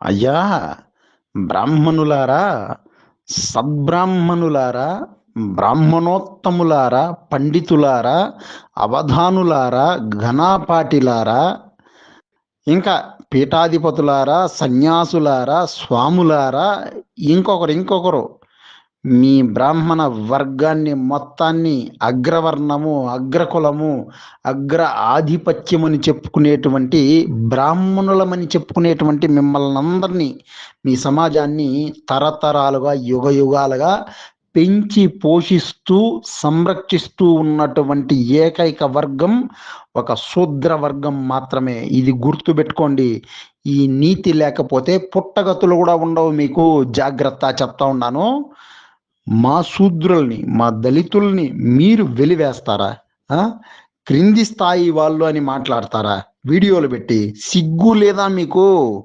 అయ్యా బ్రాహ్మణులారా సద్బ్రాహ్మణులారా బ్రాహ్మణోత్తములారా పండితులారా అవధానులారా ఘనాపాటిలారా ఇంకా పీఠాధిపతులారా సన్యాసులారా స్వాములారా ఇంకొకరు ఇంకొకరు మీ బ్రాహ్మణ వర్గాన్ని మొత్తాన్ని అగ్రవర్ణము అగ్రకులము అగ్ర ఆధిపత్యమని చెప్పుకునేటువంటి బ్రాహ్మణులమని చెప్పుకునేటువంటి మిమ్మల్ని అందరినీ మీ సమాజాన్ని తరతరాలుగా యుగ యుగాలుగా పెంచి పోషిస్తూ సంరక్షిస్తూ ఉన్నటువంటి ఏకైక వర్గం ఒక శూద్ర వర్గం మాత్రమే. ఇది గుర్తుపెట్టుకోండి. ఈ నీతి లేకపోతే పుట్టగతులు కూడా ఉండవు మీకు. జాగ్రత్త చెప్తా ఉన్నాను. మా శూద్రుల్ని మా దళితుల్ని మీరు వెలివేస్తారా? క్రింది స్థాయి వాళ్ళు అని మాట్లాడతారా? వీడియోలు పెట్టి సిగ్గు లేదా మీకు?